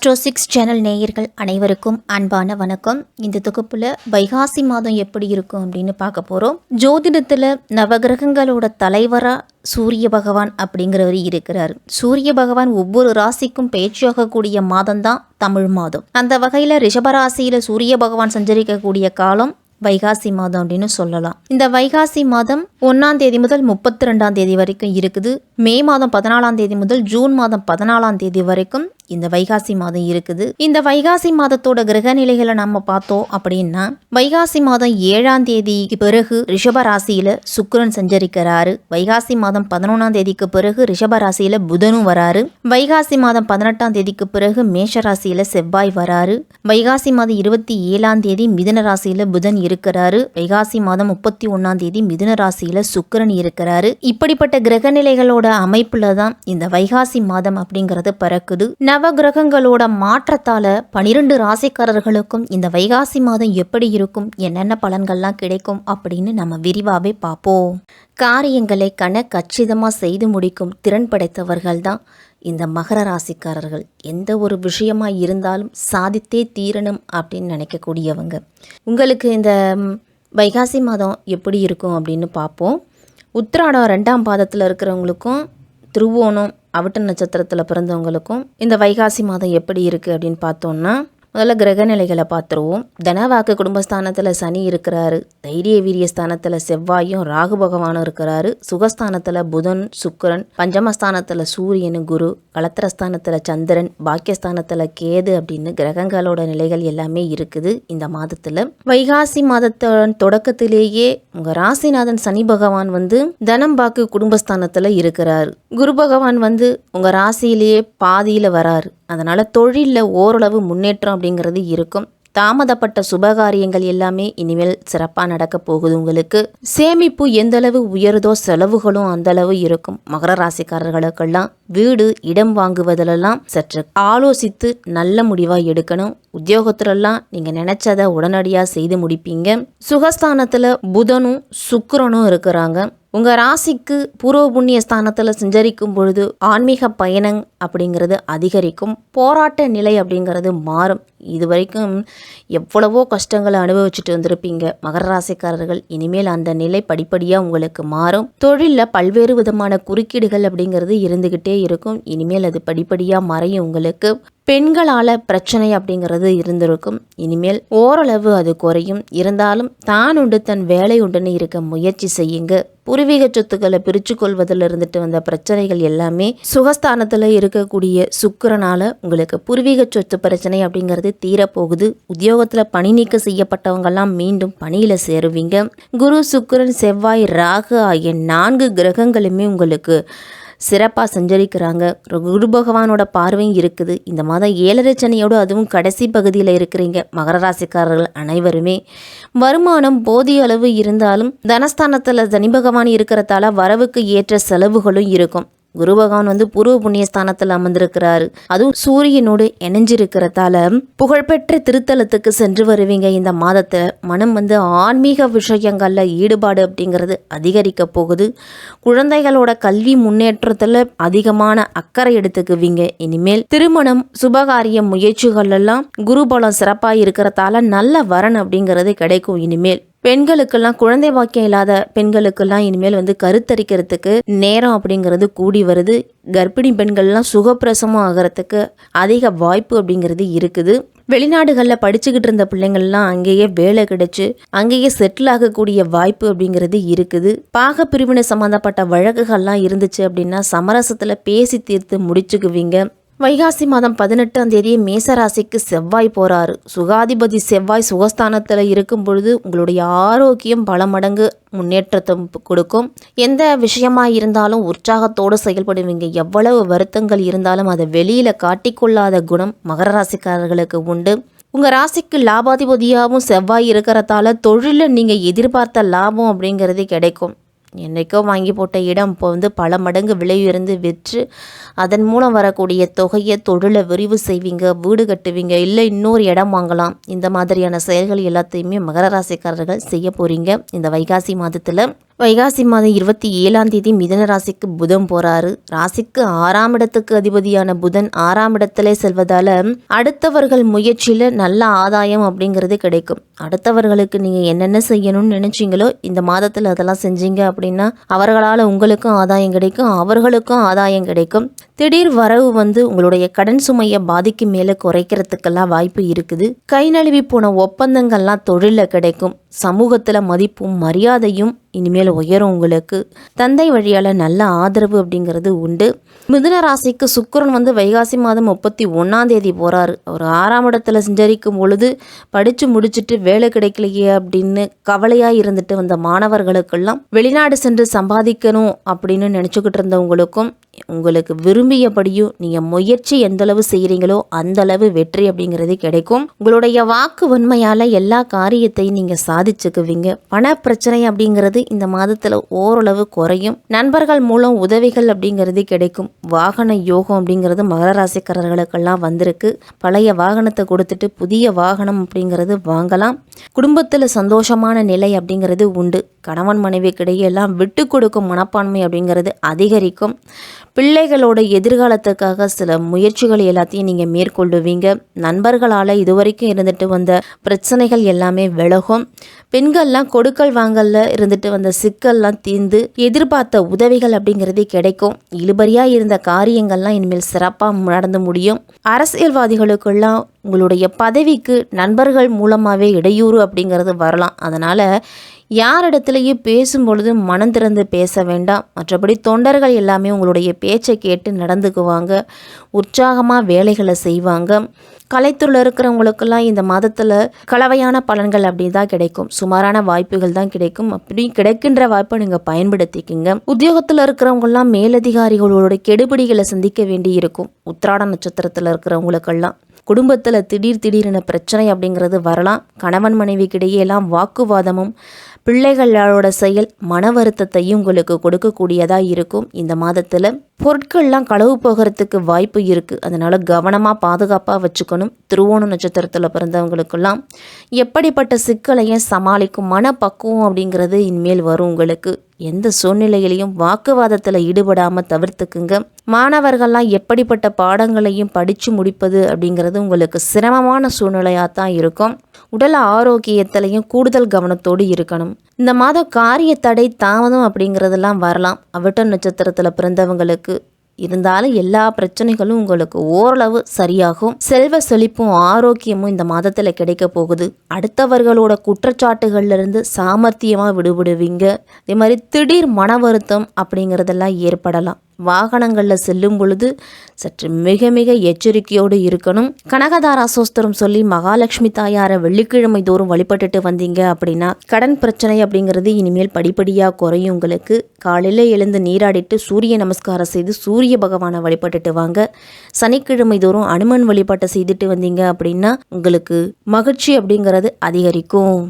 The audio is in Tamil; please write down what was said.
ஆஸ்ட்ரோ சிக்ஸ் சேனல் நேயர்கள் அனைவருக்கும் அன்பான வணக்கம். இந்த தொகுப்பில் வைகாசி மாதம் எப்படி இருக்கும் அப்படின்னு பார்க்க போகிறோம் ஜோதிடத்தில் நவகிரகங்களோட தலைவராக சூரிய பகவான் அப்படிங்கிறவர் இருக்கிறார். சூரிய பகவான் ஒவ்வொரு ராசிக்கும் பேச்சாகக்கூடிய மாதம்தான் தமிழ் மாதம். அந்த வகையில் ரிஷபராசியில் சூரிய பகவான் சஞ்சரிக்கக்கூடிய காலம் வைகாசி மாதம் அப்படின்னு சொல்லலாம். இந்த வைகாசி மாதம் ஒன்றாம் தேதி முதல் முப்பத்தி ரெண்டாம் தேதி வரைக்கும் இருக்குது. மே மாதம் பதினாலாம் தேதி முதல் ஜூன் மாதம் பதினாலாம் தேதி வரைக்கும் இந்த வைகாசி மாதம் இருக்குது. இந்த வைகாசி மாதத்தோட கிரக நிலைகளை நம்ம பார்த்தோம் அப்படின்னா வைகாசி மாதம் ஏழாம் தேதிக்கு பிறகு ரிஷப ராசியில சுக்கரன் சஞ்சரிக்கிறாரு. வைகாசி மாதம் பதினொன்றாம் தேதிக்கு பிறகு ரிஷப ராசியில புதனும் வராரு. வைகாசி மாதம் பதினெட்டாம் தேதிக்கு பிறகு மேஷ ராசியில செவ்வாய் வராரு. வைகாசி மாதம் இருபத்தி ஏழாம் தேதி மிதுன ராசியில புதன் இருக்கிறாரு. வைகாசி மாதம் முப்பத்தி ஒன்னாம் தேதி மிதுன ராசியில சுக்கரன் இருக்கிறாரு. இப்படிப்பட்ட கிரக நிலைகளோட அமைப்புல தான் இந்த வைகாசி மாதம் அப்படிங்கிறது பிறக்குது. நவகிரகங்களோட கிரகங்களோட பனிரெண்டு ராசிக்காரர்களுக்கும் இந்த வைகாசி மாதம் எப்படி இருக்கும் என்னென்ன பலன்கள்லாம் கிடைக்கும் அப்படின்னு நம்ம விரிவாகவே பார்ப்போம். காரியங்களை கன கச்சிதமாக செய்து முடிக்கும் திறன் படைத்தவர்கள் தான் இந்த மகர ராசிக்காரர்கள். எந்த ஒரு விஷயமாக இருந்தாலும் சாதித்தே தீரணும் அப்படின்னு நினைக்கக்கூடியவங்க. உங்களுக்கு இந்த வைகாசி மாதம் எப்படி இருக்கும் அப்படின்னு பார்ப்போம். உத்திராடம் ரெண்டாம் பாதத்தில் இருக்கிறவங்களுக்கும் திருவோணம் அவிட்ட நட்சத்திரத்தில் பிறந்தவங்களுக்கும் இந்த வைகாசி மாதம் எப்படி இருக்குது அப்படின்னு பார்த்தோன்னா முதல்ல கிரக நிலைகளை பார்த்துருவோம். தனவாக்கு குடும்பஸ்தானத்தில் சனி இருக்கிறாரு. தைரிய வீரிய ஸ்தானத்தில் செவ்வாயும் ராகு பகவானும் இருக்கிறாரு. சுகஸ்தானத்தில் புதன் சுக்கரன் பஞ்சமஸ்தானத்தில் சூரியன் குரு கலத்திரஸ்தானத்தில் சந்திரன் பாக்கியஸ்தானத்தில் கேது அப்படின்னு கிரகங்களோட நிலைகள் எல்லாமே இருக்குது இந்த மாதத்தில். வைகாசி மாதத்தோட தொடக்கத்திலேயே உங்கள் ராசிநாதன் சனி பகவான் வந்து தனம் பாக்கு குடும்பஸ்தானத்தில் இருக்கிறார். குரு பகவான் வந்து உங்கள் ராசியிலேயே பாதியில் வராரு. அதனால் தொழிலில் ஓரளவு முன்னேற்றம் அப்படிங்கிறது இருக்கும். தாமதப்பட்ட சுபகாரியங்கள் எல்லாமே இனிமேல் சிறப்பாக நடக்க போகுது உங்களுக்கு. சேமிப்பு எந்தளவு உயருதோ செலவுகளும் அந்த அளவு இருக்கும். மகர ராசிக்காரர்களுக்கெல்லாம் வீடு இடம் வாங்குவதிலெல்லாம் சற்று ஆலோசித்து நல்ல முடிவாக எடுக்கணும். உத்தியோகத்திலெல்லாம் நீங்கள் நினைச்சதை உடனடியாக செய்து முடிப்பீங்க. சுகஸ்தானத்தில் புதனும் சுக்கரனும் இருக்கிறாங்க. உங்கள் ராசிக்கு பூர்வ புண்ணிய ஸ்தானத்தில் சஞ்சரிக்கும் பொழுது ஆன்மீக பயணம் அப்படிங்கிறது அதிகரிக்கும். போராட்ட நிலை அப்படிங்கிறது மாறும். இது வரைக்கும் எவ்வளவோ கஷ்டங்களை அனுபவிச்சுட்டு வந்திருப்பீங்க. மகர ராசிக்காரர்கள் இனிமேல் அந்த நிலை படிப்படியாக உங்களுக்கு மாறும். தொழிலில் பல்வேறு விதமான குறுக்கீடுகள் அப்படிங்கிறது இருந்துக்கிட்டே இருக்கும். இனிமேல் அது படிப்படியாக மறையும் உங்களுக்கு. பெண்களால் பிரச்சனை அப்படிங்கிறது இருந்திருக்கும். இனிமேல் ஓரளவு அது குறையும். இருந்தாலும் தான் உண்டு தன் வேலை உண்டுன்னு இருக்க முயற்சி செய்யுங்க. பூர்வீக சொத்துக்களை பிரித்து கொள்வதில் இருந்துட்டு வந்த பிரச்சனைகள் எல்லாமே சுகஸ்தானத்தில் இருக்கக்கூடிய சுக்கரனால் உங்களுக்கு பூர்வீக சொத்து பிரச்சனை அப்படிங்கிறது தீரப்போகுது. உத்தியோகத்தில் பணி நீக்கம் செய்யப்பட்டவங்கெல்லாம் மீண்டும் பணியில் சேருவீங்க. குரு சுக்கரன் செவ்வாய் ராகு ஆகிய நான்கு கிரகங்களுமே உங்களுக்கு சிறப்பாக சஞ்சரிக்கிறாங்க. குரு பகவானோட பார்வையும் இருக்குது. இந்த மாதம் ஏழரை சனியோடு அதுவும் கடைசி பகுதியில் இருக்கிறீங்க. மகர ராசிக்காரர்கள் அனைவருமே. வருமானம் போதிய அளவு இருந்தாலும் தனஸ்தானத்தில் சனி பகவான் இருக்கிறதால வரவுக்கு ஏற்ற செலவுகளும் இருக்கும். குரு பகவான் வந்து பூர்வ புண்ணிய ஸ்தானத்தில் அமர்ந்திருக்கிறாரு. அதுவும் சூரியனோடு இணைஞ்சிருக்கிறதால புகழ்பெற்ற திருத்தலத்துக்கு சென்று வருவீங்க. இந்த மாதத்தில் மனம் வந்து ஆன்மீக விஷயங்களில் ஈடுபாடு அப்படிங்கிறது அதிகரிக்க போகுது. குழந்தைகளோட கல்வி முன்னேற்றத்தில் அதிகமான அக்கறை எடுத்துக்குவீங்க. இனிமேல் திருமணம் சுபகாரிய முயற்சிகள் எல்லாம் குருபலம் சிறப்பாக இருக்கிறதால நல்ல வரன் அப்படிங்கிறது கிடைக்கும். இனிமேல் பெண்களுக்கெல்லாம் குழந்தை பாக்கியம் இல்லாத பெண்களுக்கெல்லாம் இனிமேல் வந்து கருத்தரிக்கிறதுக்கு நேரம் அப்படிங்கிறது கூடி வருது. கர்ப்பிணி பெண்கள்லாம் சுகப்பிரசவம் ஆகிறதுக்கு அதிக வாய்ப்பு அப்படிங்கிறது இருக்குது. வெளிநாடுகளில் படிச்சுக்கிட்டு இருந்த பிள்ளைங்கள்லாம் அங்கேயே வேலை கிடைச்சு அங்கேயே செட்டில் ஆகக்கூடிய வாய்ப்பு அப்படிங்கிறது இருக்குது. பாக பிரிவினை சம்மந்தப்பட்ட வழக்குகள்லாம் இருந்துச்சு அப்படின்னா சமரசத்தில் பேசி தீர்த்து முடிச்சுக்குவீங்க. வைகாசி மாதம் பதினெட்டாம் தேதி மேசராசிக்கு செவ்வாய் போறாரு. சுகாதிபதி செவ்வாய் சுகஸ்தானத்தில் இருக்கும் பொழுது உங்களுடைய ஆரோக்கியம் பல மடங்கு முன்னேற்றத்தை கொடுக்கும். எந்த விஷயமா இருந்தாலும் உற்சாகத்தோடு செயல்படுவீங்க. எவ்வளவு வருத்தங்கள் இருந்தாலும் அதை வெளியில காட்டிக்கொள்ளாத குணம் மகர ராசிக்காரர்களுக்கு உண்டு. உங்கள் ராசிக்கு லாபாதிபதியாகவும் செவ்வாய் இருக்கிறதால தொழிலில் நீங்கள் எதிர்பார்த்த லாபம் அப்படிங்கிறது கிடைக்கும். என்றைக்கோ வாங்கி போட்ட இடம் இப்போ வந்து பல மடங்கு விலை உயர்ந்து விற்று அதன் மூலம் வரக்கூடிய தொகையை தொழிலை விரிவு செய்வீங்க வீடு கட்டுவீங்க இல்லை இன்னொரு இடம் வாங்கலாம். இந்த மாதிரியான செயல்கள் எல்லாத்தையுமே மகர ராசிக்காரர்கள் செய்ய போகிறீங்க இந்த வைகாசி மாதத்தில் வைகாசி மாதம் இருபத்தி ஏழாம் தேதி மிதன ராசிக்கு புதன் போறாரு. ராசிக்கு ஆறாம் இடத்துக்கு அதிபதியான புதன் ஆறாம் இடத்துல செல்வதால அடுத்தவர்கள் முயற்சியில நல்ல ஆதாயம் அப்படிங்கிறது கிடைக்கும். அடுத்தவர்களுக்கு நீங்க என்னென்ன செய்யணும்னு நினைச்சீங்களோ இந்த மாதத்துல அதெல்லாம் செஞ்சீங்க அப்படின்னா அவர்களால் உங்களுக்கும் ஆதாயம் கிடைக்கும் அவர்களுக்கும் ஆதாயம் கிடைக்கும். திடீர் வரவு வந்து உங்களுடைய கடன் சுமையை பாதிக்கு மேலே குறைக்கிறதுக்கெல்லாம் வாய்ப்பு இருக்குது. கை நழுவி போன ஒப்பந்தங்கள்லாம் தொழிலில் கிடைக்கும். சமூகத்தில் மதிப்பும் மரியாதையும் இனிமேல் உயரும் உங்களுக்கு. தந்தை வழியால் நல்ல ஆதரவு அப்படிங்கிறது உண்டு. மிதுன ராசிக்கு சுக்கரன் வந்து வைகாசி மாதம் முப்பத்தி ஒன்றாம் தேதி போகிறாரு அவர் ஆறாம் இடத்துல சஞ்சரிக்கும் பொழுது படித்து முடிச்சுட்டு வேலை கிடைக்கலையே அப்படின்னு கவலையாக இருந்துட்டு வந்த மாணவர்களுக்கெல்லாம் வெளிநாடு சென்று சம்பாதிக்கணும் அப்படின்னு நினச்சிக்கிட்டு இருந்தவங்களுக்கும் உங்களுக்கு விரும்பியபடியும் நீங்கள் முயற்சி எந்தளவு செய்கிறீங்களோ அந்த அளவு வெற்றி அப்படிங்கிறது கிடைக்கும். உங்களுடைய வாக்கு வன்மையால் எல்லா காரியத்தையும் நீங்கள் சாதிச்சுக்குவீங்க. பண பிரச்சனை அப்படிங்கிறது இந்த மாதத்தில் ஓரளவு குறையும். நண்பர்கள் மூலம் உதவிகள் அப்படிங்கிறது கிடைக்கும். வாகன யோகம் அப்படிங்கிறது மகர ராசிக்காரர்களுக்கெல்லாம் வந்திருக்கு. பழைய வாகனத்தை கொடுத்துட்டு புதிய வாகனம் அப்படிங்கிறது வாங்கலாம். குடும்பத்தில் சந்தோஷமான நிலை அப்படிங்கிறது உண்டு. கணவன் மனைவிக்கிடையே எல்லாம் விட்டு கொடுக்கும் மனப்பான்மை அப்படிங்கிறது அதிகரிக்கும். பிள்ளைகளோட எதிர்காலத்துக்காக சில முயற்சிகள் எல்லாத்தையும் நீங்கள் மேற்கொள்ளுவீங்க. நண்பர்களால் இதுவரைக்கும் இருந்துட்டு வந்த பிரச்சனைகள் எல்லாமே விலகும். பெண்கள்லாம் கொடுக்கல் வாங்கல்ல இருந்துட்டு வந்த சிக்கல்லாம் தீர்ந்து எதிர்பார்த்த உதவிகள் அப்படிங்கிறது கிடைக்கும். இழுபறியாக இருந்த காரியங்கள்லாம் இனிமேல் சிறப்பாக நடந்து முடியும். அரசியல்வாதிகளுக்கெல்லாம் உங்களுடைய பதவிக்கு நண்பர்கள் மூலமாகவே இடையூறு அப்படிங்கிறது வரலாம். அதனால் யாரிடத்துலையும் பேசும் பொழுது மனம் திறந்து பேச வேண்டாம். மற்றபடி தொண்டர்கள் எல்லாமே உங்களுடைய பேச்சை கேட்டு நடந்துக்குவாங்க. உற்சாகமாக வேலைகளை செய்வாங்க. கலைத்துறையில் இருக்கிறவங்களுக்கெல்லாம் இந்த மாதத்தில் கலவையான பலன்கள் அப்படி தான் கிடைக்கும். சுமாரான வாய்ப்புகள் தான் கிடைக்கும். அப்படி கிடைக்கின்ற வாய்ப்பை நீங்கள் பயன்படுத்திக்கிங்க. உத்தியோகத்தில் இருக்கிறவங்கெல்லாம் மேலதிகாரிகளோட கெடுபிடிகளை சந்திக்க வேண்டி இருக்கும். உத்திராட நட்சத்திரத்தில் இருக்கிறவங்களுக்கெல்லாம் குடும்பத்தில் திடீர் திடீரென பிரச்சனை அப்படிங்கிறது வரலாம். கணவன் மனைவிக்கிடையே எல்லாம் வாக்குவாதமும் பிள்ளைகளோட செயல் மன வருத்தத்தையும் உங்களுக்கு கொடுக்கக்கூடியதாக இருக்கும். இந்த மாதத்தில் பொருட்கள்லாம் களவு போகிறதுக்கு வாய்ப்பு இருக்குது அதனால் கவனமாக பாதுகாப்பாக வச்சுக்கணும். திருவோண நட்சத்திரத்தில் பிறந்தவங்களுக்கெல்லாம் எப்படிப்பட்ட சிக்கலையும் சமாளிக்கும் மனப்பக்குவம் அப்படிங்கிறது இனிமேல் வரும் உங்களுக்கு. எந்த சூழ்நிலையிலையும் வாக்குவாதத்தில் ஈடுபடாமல் தவிர்த்துக்குங்க. மாணவர்கள்லாம் எப்படிப்பட்ட பாடங்களையும் படித்து முடிப்பது அப்படிங்கிறது உங்களுக்கு சிரமமான சூழ்நிலையாக தான் இருக்கும். உடல் ஆரோக்கியத்திலையும் கூடுதல் கவனத்தோடு இருக்கணும். இந்த மாதம் காரிய தடை தாமதம் அப்படிங்கிறதெல்லாம் வரலாம். அவட்ட நட்சத்திரத்தில் பிறந்தவங்களுக்கு இருந்தாலும் எல்லா பிரச்சனைகளும் உங்களுக்கு ஓரளவு சரியாகும். செல்வ செழிப்பும் ஆரோக்கியமும் இந்த மாதத்தில் கிடைக்க போகுது. அடுத்தவர்களோட குற்றச்சாட்டுகள்லேருந்து சாமர்த்தியமாக விடுபடுவீங்க. அதே மாதிரி திடீர் மன வருத்தம் அப்படிங்கிறதெல்லாம் ஏற்படலாம். வாகனங்களில் செல்லும் பொழுது சற்று மிக மிக எச்சரிக்கையோடு இருக்கணும். கனகதாரா சோஸ்திரம் சொல்லி மகாலட்சுமி தாயாரை வெள்ளிக்கிழமை தோறும் வழிபட்டுட்டு வந்தீங்க அப்படின்னா கடன் பிரச்சனை அப்படிங்கிறது இனிமேல் படிப்படியாக குறையும் உங்களுக்கு. காலையில் எழுந்து நீராடிட்டு சூரிய நமஸ்காரம் செய்து சூரிய பகவானை வழிபட்டுட்டு வாங்க. சனிக்கிழமை தோறும் அனுமன் வழிபாட்டை செய்துட்டு வந்தீங்க அப்படின்னா உங்களுக்கு மகிழ்ச்சி அப்படிங்கிறது அதிகரிக்கும்.